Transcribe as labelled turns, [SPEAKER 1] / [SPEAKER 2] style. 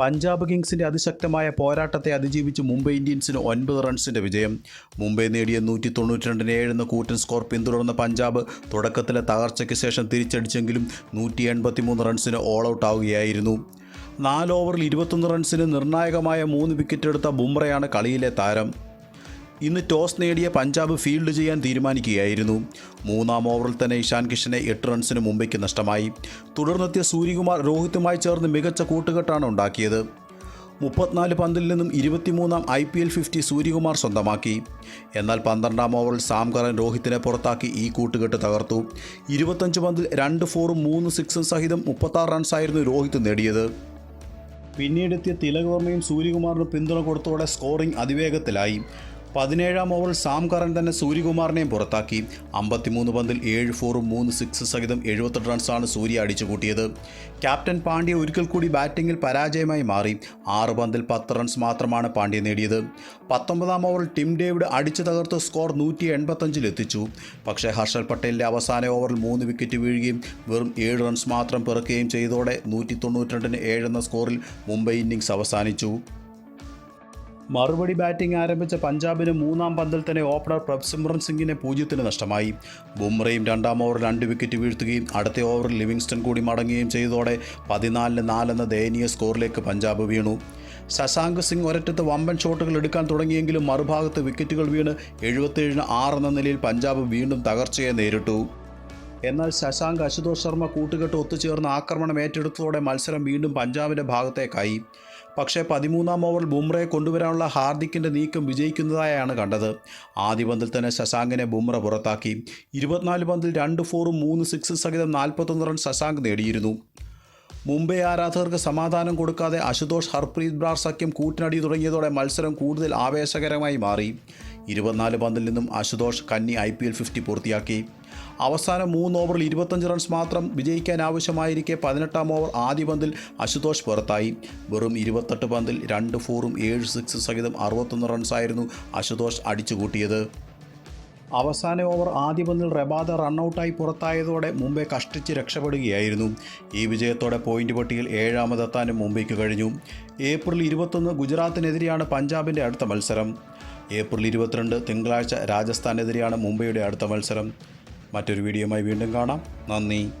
[SPEAKER 1] പഞ്ചാബ് കിങ്സിന്റെ അതിശക്തമായ പോരാട്ടത്തെ അതിജീവിച്ച് മുംബൈ ഇന്ത്യൻസിന് ഒൻപത് റൺസിന്റെ വിജയം. മുംബൈ നേടിയ നൂറ്റി തൊണ്ണൂറ്റി രണ്ടിന് ഏഴെന്ന കൂറ്റൻ സ്കോർ പിന്തുടർന്ന പഞ്ചാബ് തുടക്കത്തിലെ തകർച്ചയ്ക്ക് ശേഷം തിരിച്ചടിച്ചെങ്കിലും നൂറ്റി എൺപത്തി മൂന്ന് റൺസിന് ഓൾ ഔട്ട് ആവുകയായിരുന്നു. നാല് ഓവറിൽ ഇരുപത്തൊന്ന് റൺസിന് നിർണായകമായ മൂന്ന് വിക്കറ്റ് എടുത്ത ബുംറയാണ് കളിയിലെ താരം. ഇന്ന് ടോസ് നേടിയ പഞ്ചാബ് ഫീൽഡ് ചെയ്യാൻ തീരുമാനിക്കുകയായിരുന്നു. മൂന്നാം ഓവറിൽ തന്നെ ഇഷാൻ കിഷനെ എട്ട് റൺസിന് മുംബൈക്ക് നഷ്ടമായി. തുടർന്നെത്തിയ സൂര്യകുമാർ രോഹിത്തുമായി ചേർന്ന് മികച്ച കൂട്ടുകെട്ടാണ് ഉണ്ടാക്കിയത്. മുപ്പത്തിനാല് പന്തിൽ നിന്നും ഇരുപത്തിമൂന്നാം I P L fifty Suryakumar സ്വന്തമാക്കി. എന്നാൽ പന്ത്രണ്ടാം ഓവറിൽ സാംകറൻ രോഹിത്തിനെ പുറത്താക്കി ഈ കൂട്ടുകെട്ട് തകർത്തു. ഇരുപത്തഞ്ച് പന്തിൽ രണ്ട് ഫോറും മൂന്ന് സിക്സും സഹിതം മുപ്പത്താറ് റൺസായിരുന്നു രോഹിത് നേടിയത്. പിന്നീടെത്തിയ തിലക് വർമ്മയും സൂര്യകുമാറിന് പിന്തുണ കൊടുത്തോടെ സ്കോറിംഗ് അതിവേഗത്തിലായി. പതിനേഴാം ഓവറിൽ സാം കറൻ തന്നെ സൂര്യകുമാറിനെയും പുറത്താക്കി. അമ്പത്തിമൂന്ന് പന്തിൽ ഏഴ് ഫോറും മൂന്ന് സിക്സ് സഹിതം എഴുപത്തെട്ട് റൺസാണ് സൂര്യ അടിച്ചു കൂട്ടിയത്. ക്യാപ്റ്റൻ പാണ്ഡ്യ ഒരിക്കൽ കൂടി ബാറ്റിംഗിൽ പരാജയമായി മാറി. ആറ് പന്തിൽ പത്ത് റൺസ് മാത്രമാണ് പാണ്ഡ്യ നേടിയത്. പത്തൊമ്പതാം ഓവറിൽ ടിം ഡേവിഡ് അടിച്ചു തകർത്ത് സ്കോർ നൂറ്റി എൺപത്തഞ്ചിൽ എത്തിച്ചു. പക്ഷേ ഹർഷൽ പട്ടേലിന്റെ അവസാന ഓവറിൽ മൂന്ന് വിക്കറ്റ് വീഴുകയും വെറും ഏഴ് റൺസ് മാത്രം പിറക്കുകയും ചെയ്തതോടെ നൂറ്റി തൊണ്ണൂറ്റി രണ്ടിന് ഏഴെന്ന സ്കോറിൽ മുംബൈ ഇന്നിംഗ്സ് അവസാനിച്ചു. മറുപടി ബാറ്റിംഗ് ആരംഭിച്ച പഞ്ചാബിന് മൂന്നാം പന്തിൽ തന്നെ ഓപ്പണർ പ്രഭ്സിമ്രൻ സിംഗിനെ പൂജ്യത്തിന് നഷ്ടമായി. ബുംറയും രണ്ടാം ഓവർ രണ്ട് വിക്കറ്റ് വീഴ്ത്തുകയും അടുത്ത ഓവറിൽ ലിവിങ്സ്റ്റൺ കൂടി മടങ്ങുകയും ചെയ്തതോടെ പതിനാലിന് നാലെന്ന ദയനീയ സ്കോറിലേക്ക് പഞ്ചാബ് വീണു. ശശാങ്ക് സിംഗ് ഒരറ്റത്ത് വമ്പൻ ഷോട്ടുകൾ എടുക്കാൻ തുടങ്ങിയെങ്കിലും മറുഭാഗത്ത് വിക്കറ്റുകൾ വീണ് എഴുപത്തേഴിന് ആറെന്ന നിലയിൽ പഞ്ചാബ് വീണ്ടും തകർച്ചയെ നേരിട്ടു. എന്നാൽ ശശാങ്ക് അശുതോഷ് ശർമ്മ കൂട്ടുകെട്ട് ഒത്തുചേർന്ന് ആക്രമണം ഏറ്റെടുത്തതോടെ മത്സരം വീണ്ടും പഞ്ചാബിന്റെ ഭാഗത്തേക്കായി. പക്ഷേ പതിമൂന്നാം ഓവറിൽ ബുംറയെ കൊണ്ടുവരാനുള്ള ഹാർദിക്കിന്റെ നീക്കം വിജയിക്കുന്നതായാണ് കണ്ടത്. ആദ്യ പന്തിൽ തന്നെ ശശാങ്കിനെ ബുംറ പുറത്താക്കി. ഇരുപത്തിനാല് പന്തിൽ രണ്ട് ഫോറും മൂന്ന് സിക്സ് സഹിതം നാൽപ്പത്തൊന്ന് റൺ ശശാങ്ക് നേടിയിരുന്നു. മുംബൈ ആരാധകർക്ക് സമാധാനം കൊടുക്കാതെ അശുതോഷ് ഹർപ്രീത് ബ്രാർ സഖ്യം കൂട്ടിനടി തുടങ്ങിയതോടെ മത്സരം കൂടുതൽ ആവേശകരമായി മാറി. ഇരുപത്തിനാല് പന്തിൽ നിന്നും അശുതോഷ് കന്നി ഐ പി എൽ ഫിഫ്റ്റി പൂർത്തിയാക്കി. അവസാന മൂന്ന് ഓവറിൽ ഇരുപത്തഞ്ച് റൺസ് മാത്രം വിജയിക്കാൻ ആവശ്യമായിരിക്കെ പതിനെട്ടാം ഓവർ ആദ്യ പന്തിൽ അശുതോഷ് പുറത്തായി. വെറും ഇരുപത്തെട്ട് പന്തിൽ രണ്ട് ഫോറും ഏഴ് സിക്സ് സഹിതം അറുപത്തൊന്ന് റൺസായിരുന്നു അശുതോഷ് അടിച്ചുകൂട്ടിയത്. അവസാന ഓവർ ആദ്യ പന്തിൽ റബാദ റണ്ണൌട്ടായി പുറത്തായതോടെ മുംബൈ കഷ്ടിച്ച് രക്ഷപ്പെടുകയായിരുന്നു. ഈ വിജയത്തോടെ പോയിന്റ് പട്ടികയിൽ ഏഴാമതെത്താനും മുംബൈക്ക് കഴിഞ്ഞു. ഏപ്രിൽ ഇരുപത്തൊന്ന് ഗുജറാത്തിനെതിരെയാണ് പഞ്ചാബിന്റെ അടുത്ത മത്സരം. ഏപ്രിൽ ഇരുപത്തിരണ്ട് തിങ്കളാഴ്ച രാജസ്ഥാനെതിരെയാണ് മുംബൈയുടെ അടുത്ത മത്സരം. മറ്റൊരു വീഡിയോയുമായി വീണ്ടും കാണാം. നന്ദി.